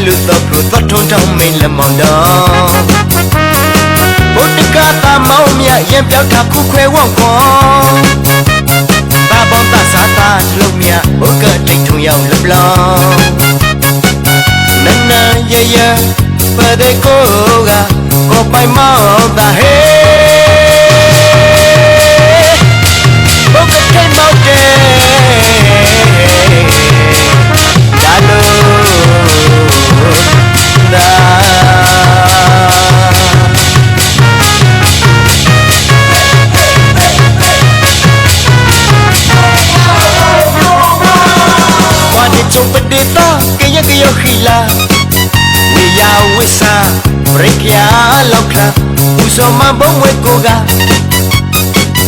နွယ်လူတော့ပရိုသတ်ထုံတောင်းမိန်လမောင်တော်ဘုတ်တကတာမောင်မြရင်ပြောက်တာခုခွဲဝေါ့ခေါ်တာဘောတာစာတာလုံးမြဘုတ်ကတိတ်ထုံရောက်လပလောင်နန်းနန်းရရပဒေကိုကကိုပိုင်မောင်တာဟေ ရိကယာလောက်ခလာဦးစောမဘုံဝဲကိုက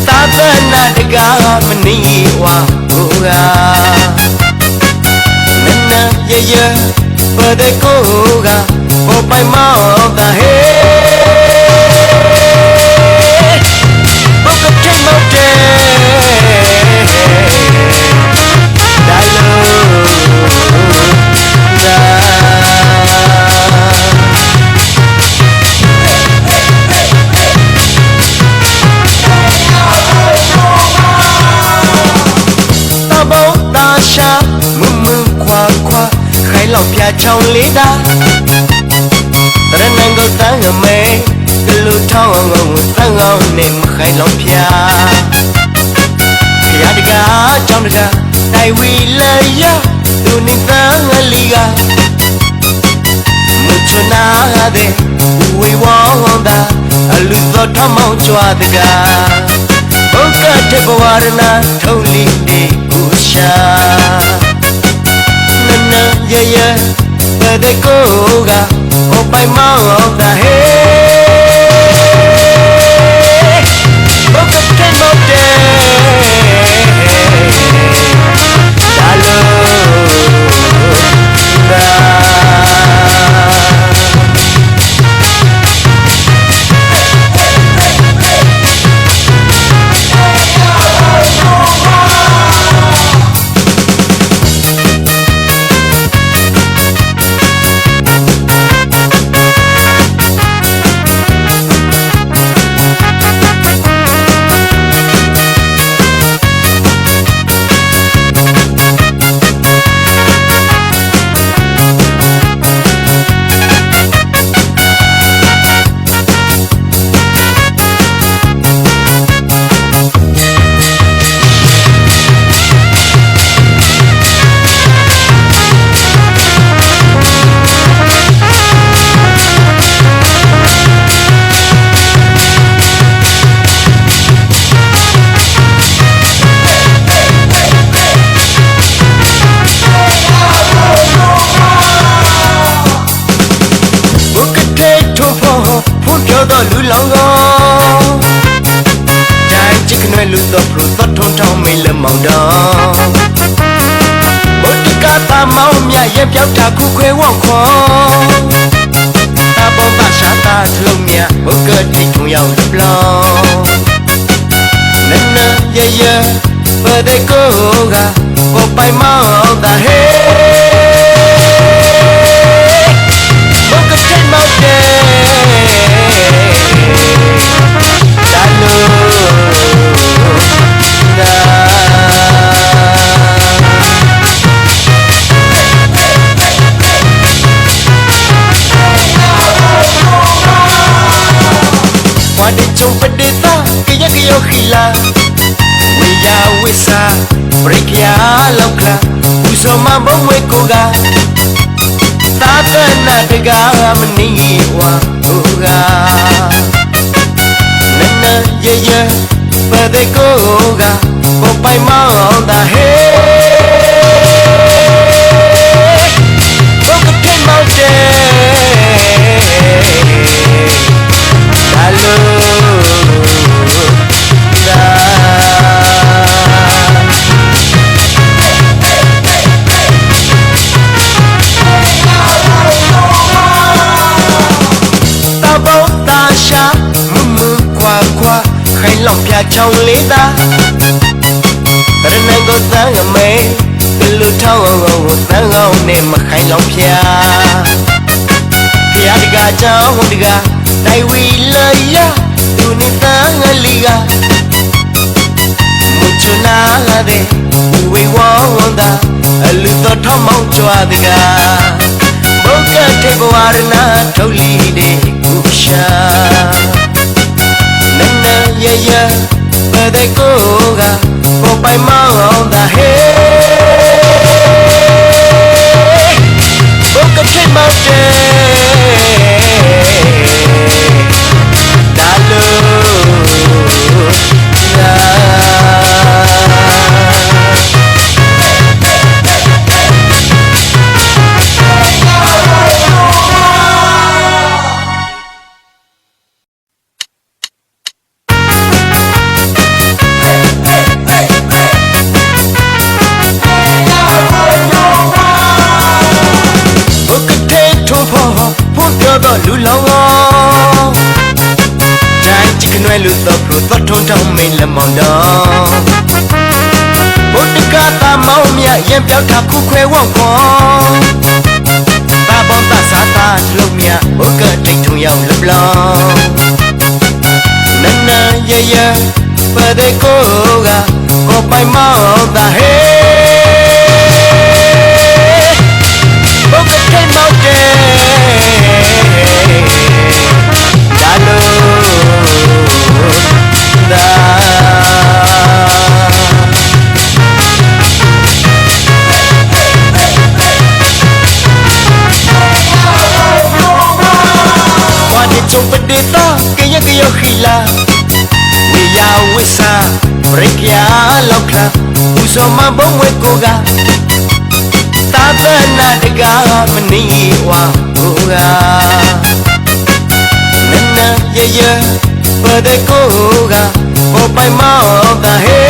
သာသနာတကာမနီဝါဘူရာနနရရပဒေကိုကဘောပိုင်မောတာဟေ ချောင်းလေးတာရဏံကိုတန်းငမဲကလူထောင်းငုံသံငောင်းနေမခိုင်လောက်ပြခရတကားကြောင့်တကားတိုင်ဝီလရသူနေသံငလီကမချနာတဲ့ဝေဝေါ်တာအလူသောထမောင်းကြွားတကားဘုကတေဘဝရဏထုံးလီတေကိုရှာနနရရ ပဒေကိုကဟောပိုင် ရဲ့ပြောက်တာခုခွဲဝေါ့ခေါ်တာဘောပါရှာတာလုံးမြဘုကတိတ်ထုံရောက်လပလောင်နနရရပဒေကိုကကိုပိုင်မောင်တာဟေ ချုံပဒေတာကရကရခီလာဝေယာဝိစာဘရိကယာလောက်ခလာဦးစောမဘုံဝဲကိုကသာသနာတကားမနေဝါဘူကနနရရပဒေကိုကဘောပိုင်မောင်းတာဟေ ခိုင်လောက်ပြချောင်းလေးတာရဏကိုသံငမဲကလူလူထောင်းအောင်သံကောင်းနဲ့မခိုင်လောင်ဖျားဖျားတကာကြောင်းတကာနိုင်ဝီလရသူနေသံငလီကမချနာတဲ့ဝေဝေါ်တာအလူတော်ထောင်းမောင်းကြွားတကာဘုကထေဘဝရနာထုတ်လီတဲ့ကုရှာနန ရရဘယ်တဲ့ကိုကပေါ်ပိုင်မော လက်မောင်တော့ဘုတ်တကတာမောင်မြရင်ပြောက်တာခုခွဲဝေါ့ခေါ်တာဘောတာစာတာလုံးမြဘုတ်ကတိတ်ထုံရောက်လပလောင်းနနရရပတဲ့ကိုကကိုပိုင်မောင်တာဟဲ့ kaya khila Wiya wisa break ya lokla Uso ma bongwe koga သာသနာတကားမနေဝါကိုကနနရရပဒကိုကဘောပိုင်မောင်းတာဟဲ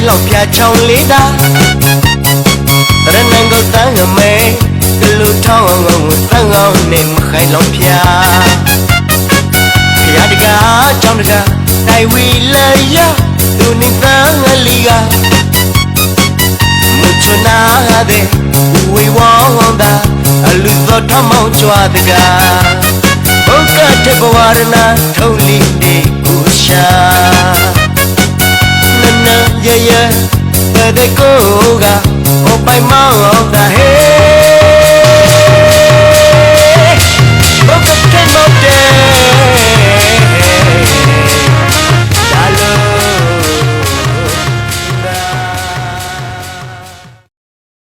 ခိုင်လောက်ပြချောင်းလေးတာရနန်ကိုတန်းငမဲကလူထောင်းအောင်ကိုသန်းကောင်းနဲ့မခိုင်လောက်ပြဖရာတကားချောင်းတကားတိုင်ဝီလရသူနေသန်းငလီကမချနာတဲ့ဝေဝေါ်တာအလူသောထမောင်းကြွားတကားဘုကတေဘဝရဏထုံးလီဒီကိုရှာ နနရရဘယ်တဲ့ကိုကဟောပိုင်မောင်းတာ